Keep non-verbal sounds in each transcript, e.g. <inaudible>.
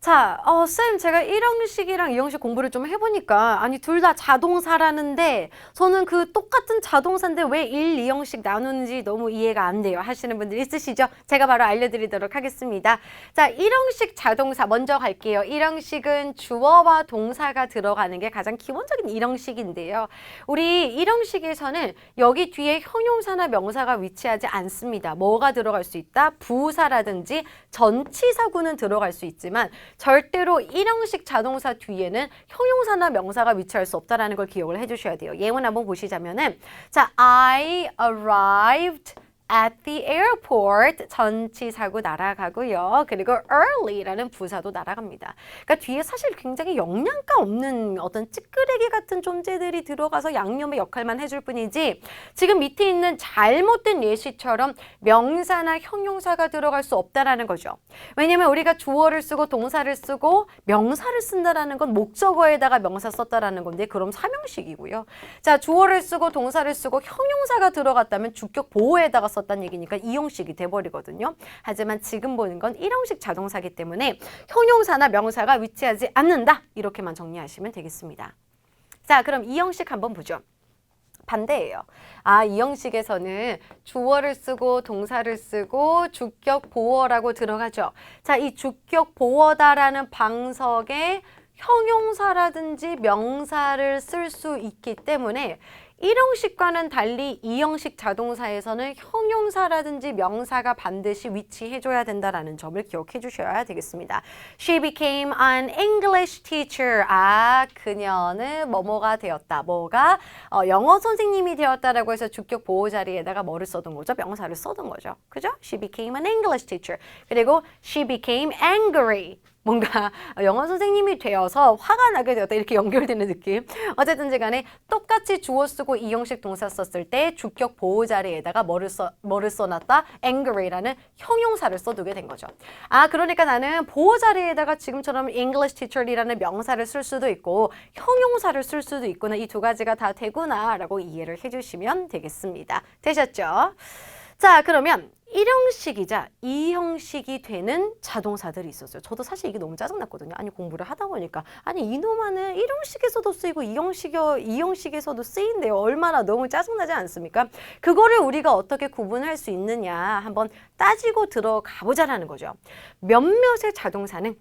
자, 어, 쌤, 제가 1형식이랑 2형식 공부를 좀 해보니까, 아니, 둘 다 자동사라는데, 저는 그 똑같은 자동사인데 왜 1, 2형식 나누는지 너무 이해가 안 돼요. 하시는 분들 있으시죠? 제가 바로 알려드리도록 하겠습니다. 자, 1형식 자동사 먼저 갈게요. 1형식은 주어와 동사가 들어가는 게 가장 기본적인 1형식인데요. 우리 1형식에서는 여기 뒤에 형용사나 명사가 위치하지 않습니다. 뭐가 들어갈 수 있다? 부사라든지 전치사구는 들어갈 수 있지만, 절대로 일형식 자동사 뒤에는 형용사나 명사가 위치할 수 없다라는 걸 기억을 해주셔야 돼요. 예문 한번 보시자면은 자, I arrived at the airport 전치사구 날아가고요. 그리고 early라는 부사도 날아갑니다. 그러니까 뒤에 사실 굉장히 영양가 없는 어떤 찌끄레기 같은 존재들이 들어가서 양념의 역할만 해줄 뿐이지 지금 밑에 있는 잘못된 예시처럼 명사나 형용사가 들어갈 수 없다라는 거죠. 왜냐면 우리가 주어를 쓰고 동사를 쓰고 명사를 쓴다라는 건 목적어에다가 명사 썼다라는 건데 그럼 삼형식이고요. 자, 주어를 쓰고 동사를 쓰고 형용사가 들어갔다면 주격 보호에다가 썼 다는 얘기니까 이형식이 돼버리거든요. 하지만 지금 보는 건 일형식 자동사기 때문에 형용사나 명사가 위치하지 않는다. 이렇게만 정리하시면 되겠습니다. 자, 그럼 이형식 한번 보죠. 반대예요. 아, 이 형식에서는 주어를 쓰고 동사를 쓰고 주격 보어라고 들어가죠. 자, 이 주격 보어다라는 방석에 형용사라든지 명사를 쓸 수 있기 때문에 1형식과는 달리 2형식 자동사에서는 형용사라든지 명사가 반드시 위치해줘야 된다라는 점을 기억해 주셔야 되겠습니다. She became an English teacher. 아, 그녀는 뭐뭐가 되었다. 뭐가 어, 영어 선생님이 되었다라고 해서 주격 보호 자리에다가 뭐를 써둔 거죠? 명사를 써둔 거죠. 그죠? She became an English teacher. 그리고 she became angry. 뭔가 <laughs> 영어 선생님이 되어서 화가 나게 되었다. 이렇게 연결되는 느낌. 어쨌든지 간에 똑같이 주어 쓰고 이 형식 동사 썼을 때 주격 보호 자리에다가 뭐를 써 뭐를 써놨다? angry라는 형용사를 써두게 된 거죠. 아 그러니까 나는 보호 자리에다가 지금처럼 English teacher이라는 명사를 쓸 수도 있고 형용사를 쓸 수도 있구나. 이 두 가지가 다 되구나 라고 이해를 해주시면 되겠습니다. 되셨죠? 자 그러면 1형식이자 2형식이 되는 자동사들이 있었어요. 저도 사실 이게 너무 짜증났거든요. 아니 공부를 하다 보니까 아니 이놈아는 1형식에서도 쓰이고 2형식, 2형식에서도 쓰인대요. 얼마나 너무 짜증나지 않습니까? 그거를 우리가 어떻게 구분할 수 있느냐 한번 따지고 들어가 보자라는 거죠. 몇몇의 자동사는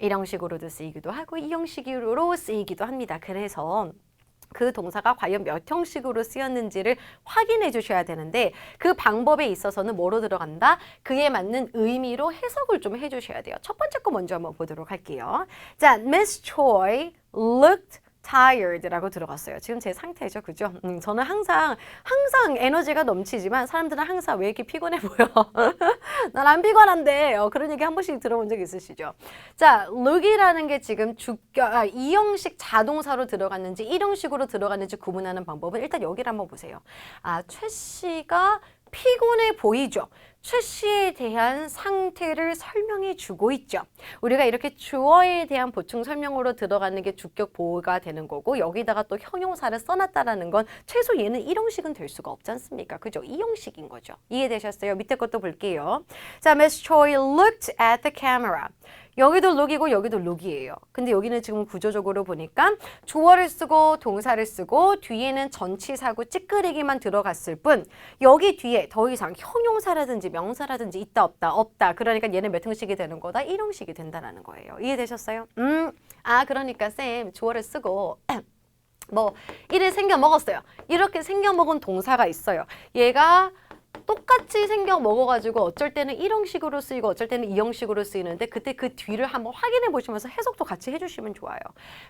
1형식으로도 쓰이기도 하고 2형식으로 쓰이기도 합니다. 그래서 그 동사가 과연 몇 형식으로 쓰였는지를 확인해 주셔야 되는데 그 방법에 있어서는 뭐로 들어간다? 그에 맞는 의미로 해석을 좀 해 주셔야 돼요. 첫 번째 거 먼저 한번 보도록 할게요. 자, Miss Choi looked tired라고 들어갔어요. 지금 제 상태죠, 그죠? 음, 저는 항상 항상 에너지가 넘치지만 사람들은 항상 왜 이렇게 피곤해 보여? <laughs> 난 안 피곤한데 어, 그런 얘기 한 번씩 들어본 적 있으시죠? 자, look이라는 게 지금 주격 아, 이형식 자동사로 들어갔는지 일형식으로 들어갔는지 구분하는 방법은 일단 여기를 한번 보세요. 아, 최 씨가 피곤해 보이죠. 최 씨에 대한 상태를 설명해 주고 있죠. 우리가 이렇게 주어에 대한 보충 설명으로 들어가는 게 주격 보호가 되는 거고 여기다가 또 형용사를 써놨다라는 건 최소 얘는 일형식은 될 수가 없지 않습니까? 그죠? 이형식인 거죠. 이해되셨어요? 밑에 것도 볼게요. 자, Miss Choi looked at the camera. 여기도 룩이고 여기도 룩이에요. 근데 여기는 지금 구조적으로 보니까 주어를 쓰고 동사를 쓰고 뒤에는 전치사고 찌끄레기만 들어갔을 뿐 여기 뒤에 더 이상 형용사라든지 명사라든지 있다 없다 없다. 그러니까 얘는 몇 형식이 되는 거다? 1형식이 된다는 거예요. 이해되셨어요? 음, 아 그러니까 쌤 주어를 쓰고 <clears throat> 뭐 이를 생겨 먹었어요. 이렇게 생겨 먹은 동사가 있어요. 얘가 똑같이 생겨 먹어가지고 어쩔 때는 1형식으로 쓰이고 어쩔 때는 2형식으로 쓰이는데 그때 그 뒤를 한번 확인해 보시면서 해석도 같이 해주시면 좋아요.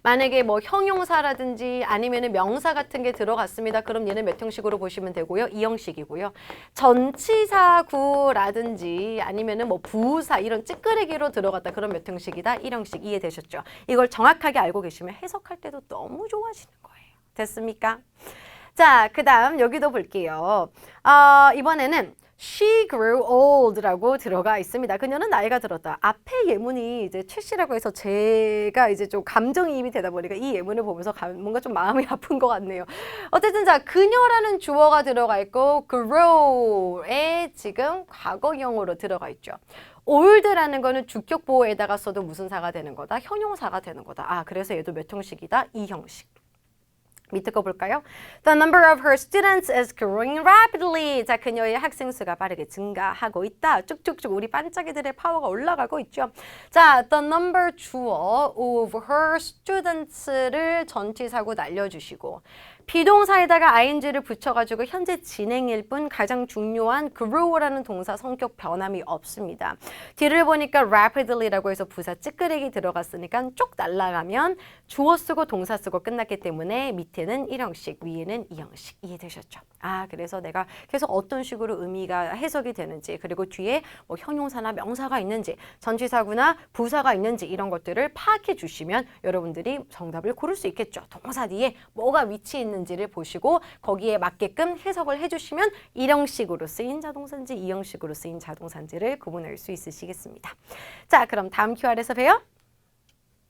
만약에 뭐 형용사라든지 아니면은 명사 같은 게 들어갔습니다. 그럼 얘는 몇 형식으로 보시면 되고요. 2형식이고요. 전치사구라든지 아니면은 뭐 부사 이런 찌끄레기로 들어갔다. 그럼 몇 형식이다? 1형식 이해되셨죠? 이걸 정확하게 알고 계시면 해석할 때도 너무 좋아지는 거예요. 됐습니까? 자, 그 다음 여기도 볼게요. 어, 이번에는 She grew old라고 들어가 있습니다. 그녀는 나이가 들었다. 앞에 예문이 이제 최씨라고 해서 제가 이제 좀 감정이입이 되다 보니까 이 예문을 보면서 가- 뭔가 좀 마음이 <laughs> 아픈 것 같네요. 어쨌든 자 그녀라는 주어가 들어가 있고 grow에 지금 과거형으로 들어가 있죠. old라는 거는 주격 보호에다가 써도 무슨 사가 되는 거다? 형용사가 되는 거다. 아 그래서 얘도 몇 형식이다? 이 형식. 밑에 거 볼까요? The number of her students is growing rapidly. 자, 그녀의 학생 수가 빠르게 증가하고 있다. 쭉쭉쭉 우리 반짝이들의 파워가 올라가고 있죠. 자, the number 주어 of her students를 전치사고 날려주시고 비동사에다가 ing를 붙여가지고 현재 진행일 뿐 가장 중요한 grow라는 동사 성격 변함이 없습니다. 뒤를 보니까 rapidly라고 해서 부사 찌끄레기 들어갔으니까 쭉 날아가면 주어 쓰고 동사 쓰고 끝났기 때문에 밑에는 1형식, 위에는 2형식. 이해되셨죠? 아, 그래서 내가 계속 어떤 식으로 의미가 해석이 되는지 그리고 뒤에 뭐 형용사나 명사가 있는지 전치사구나 부사가 있는지 이런 것들을 파악해 주시면 여러분들이 정답을 고를 수 있겠죠. 동사 뒤에 뭐가 위치해 있는지를 보시고 거기에 맞게끔 해석을 해주시면 1형식으로 쓰인 자동사인지 2형식으로 쓰인 자동사인지를 구분할 수 있으시겠습니다. 자, 그럼 다음 QR에서 봬요.